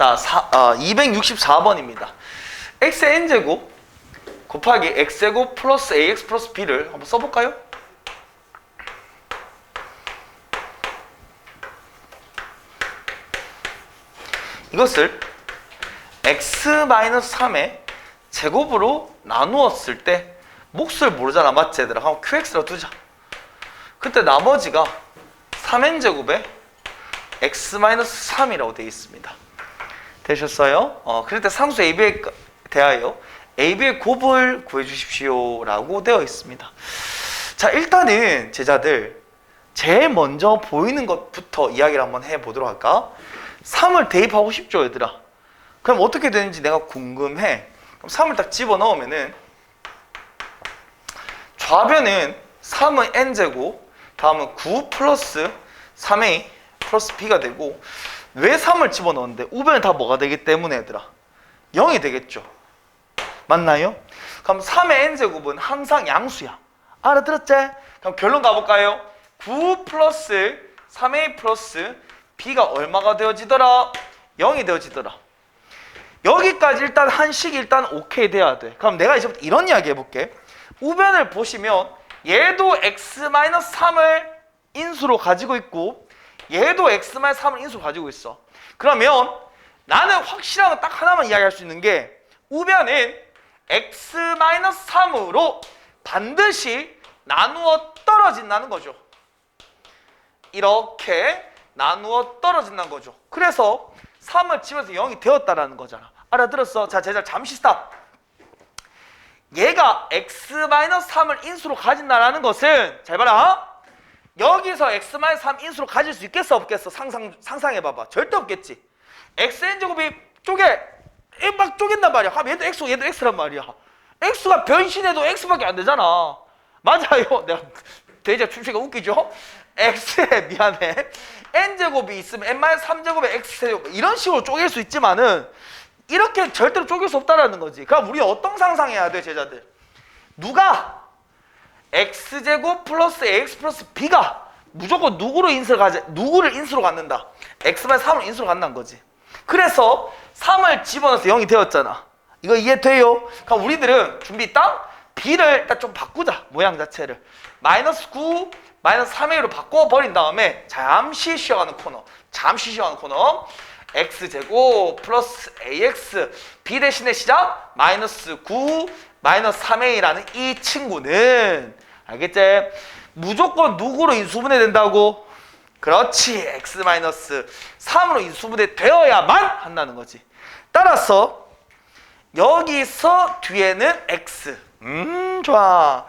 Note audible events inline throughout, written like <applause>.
자, 사, 어, 264번입니다. x의 n제곱 곱하기 x제곱 플러스 ax 플러스 b를 한번 써볼까요? 이것을 x-3의 제곱으로 나누었을 때 몫을 모르잖아 맞지 얘들아? 한번 qx로 두자 그때 나머지가 3n제곱에 x-3이라고 되어 있습니다 되셨어요? 어, 그럴 때 상수 AB에 대하여 AB의 곱을 구해 주십시오 라고 되어 있습니다 자 일단은 제자들 제일 먼저 보이는 것부터 이야기를 한번 해보도록 할까? 3을 대입하고 싶죠 얘들아 그럼 어떻게 되는지 내가 궁금해 그럼 3을 딱 집어넣으면은 좌변은 3의 n제곱 다음은 9 플러스 3a 플러스 b가 되고 왜 3을 집어넣었는데 우변이 다 뭐가 되기 때문에 얘들아 0이 되겠죠 맞나요? 그럼 3의 n제곱은 항상 양수야 알아들었지? 그럼 결론 가볼까요? 9 플러스 3a 플러스 b가 얼마가 되어지더라? 0이 되어지더라 여기까지 일단 한 식이 일단 오케이 돼야 돼 그럼 내가 이제부터 이런 이야기 해볼게 우변을 보시면 얘도 x-3을 인수로 가지고 있고 얘도 x-3을 인수로 가지고 있어. 그러면 나는 확실한 건딱 하나만 이야기할 수 있는 게 우변은 x-3으로 반드시 나누어 떨어진다는 거죠. 이렇게 나누어 떨어진다는 거죠. 그래서 3을 집에서 0이 되었다라는 거잖아. 알아들었어? 자 제자 잠시 스탑. 얘가 x-3을 인수로 가진다라는 것은 잘 봐라 여기서 x-3 인수로 가질 수 있겠어 없겠어? 상상 상상해봐봐. 절대 없겠지. Xn제곱이 쪼개 얘막 쪼갠단 말이야. 그럼 얘도 x 얘도 x란 말이야. X가 변신해도 x밖에 안 되잖아. 맞아요. <laughs> 내가 대자 출시가 웃기죠? X에 미안해. N제곱이 있으면 n-3제곱에 x제곱 이런 식으로 쪼갤 수 있지만은 이렇게 절대로 쪼갤 수 없다라는 거지. 그럼 우리 어떤 상상해야 돼, 제자들? 누가 x제곱 플러스 ax 플러스 b가 무조건 누구로 인수를 가지, 누구를 인수로 갖는다. x만 3을 인수로 갖는다는 거지. 그래서 3을 집어넣어서 0이 되었잖아. 이거 이해돼요? 그럼 우리들은 준비 딱 b를 일단 좀 바꾸자. 모양 자체를. 마이너스 9, 마이너스 3a로 바꿔버린 다음에 잠시 쉬어가는 코너. 잠시 쉬어가는 코너. X제곱 플러스 ax b 대신에 시작 마이너스 9 마이너스 3a라는 이 친구는 알겠지? 무조건 누구로 인수분해 된다고? 그렇지 x 마이너스 3으로 인수분해 되어야만 한다는 거지 따라서 여기서 뒤에는 x 음 좋아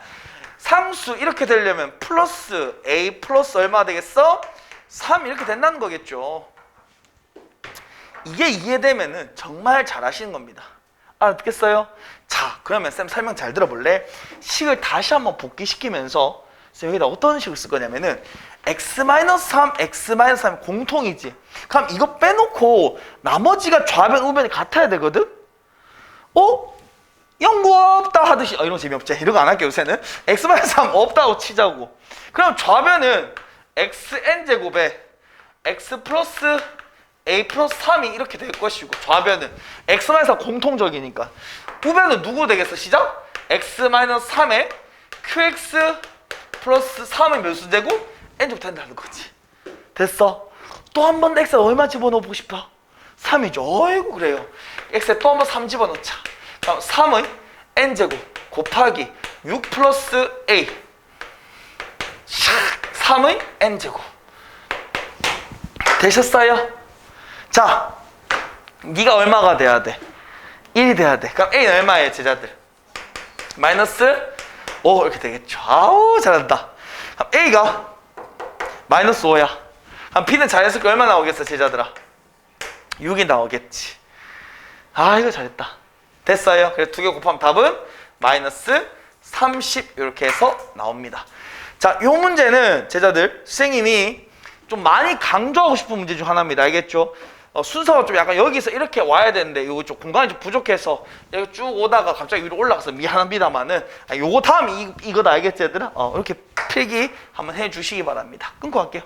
상수 이렇게 되려면 플러스 a 플러스 얼마 되겠어? 3 이렇게 된다는 거겠죠 이게 이해되면은 정말 잘하시는 겁니다. 알아듣겠어요? 자, 그러면 쌤 설명 잘 들어볼래? 식을 다시 한번 복귀시키면서 쌤 여기다 어떤 식을 쓸 거냐면은 x-3, x-3 공통이지. 그럼 이거 빼놓고 나머지가 좌변, 우변이 같아야 되거든? 어? 연구 없다 하듯이 어, 이런 거 재미없지? 이런 거 안 할게요 요새는 x-3 없다고 치자고 그럼 좌변은 xn제곱에 x 플러스 a 플러스 3이 이렇게 될 것이고 좌변은 x-3 공통적이니까. 우변은 누구 되겠어? 시작? x-3에 qx 플러스 3의 몇수제곱 n제곱 된다는 거지. 됐어? 또 한 번 x에 얼마 집어넣고 싶어? 3이죠. 어이구 그래요. X에 또 한 번 3 집어넣자. 그럼 3의 n제곱 곱하기 6 플러스 a. 3의 n제곱. 되셨어요? 자, 네가 얼마가 돼야 돼? 1이 돼야 돼. 그럼 A는 얼마예요, 제자들? 마이너스 5 이렇게 되겠죠. 아우 잘한다. 그럼 A가 마이너스 5야. 그럼 B는 자연스럽게 얼마 나오겠어, 제자들아? 6이 나오겠지. 아 이거 잘했다. 됐어요. 그래서 두 개 곱하면 답은 마이너스 30 이렇게 해서 나옵니다. 자, 이 문제는 제자들 선생님이 좀 많이 강조하고 싶은 문제 중 하나입니다. 알겠죠? 어, 순서가 좀 약간 여기서 이렇게 와야 되는데 이거 좀 공간이 좀 부족해서 이렇게 쭉 오다가 갑자기 위로 올라가서 미안합니다만은 아, 요거 다음 이, 이거다 알겠지 얘들아? 어, 이렇게 필기 한번 해주시기 바랍니다. 끊고 갈게요.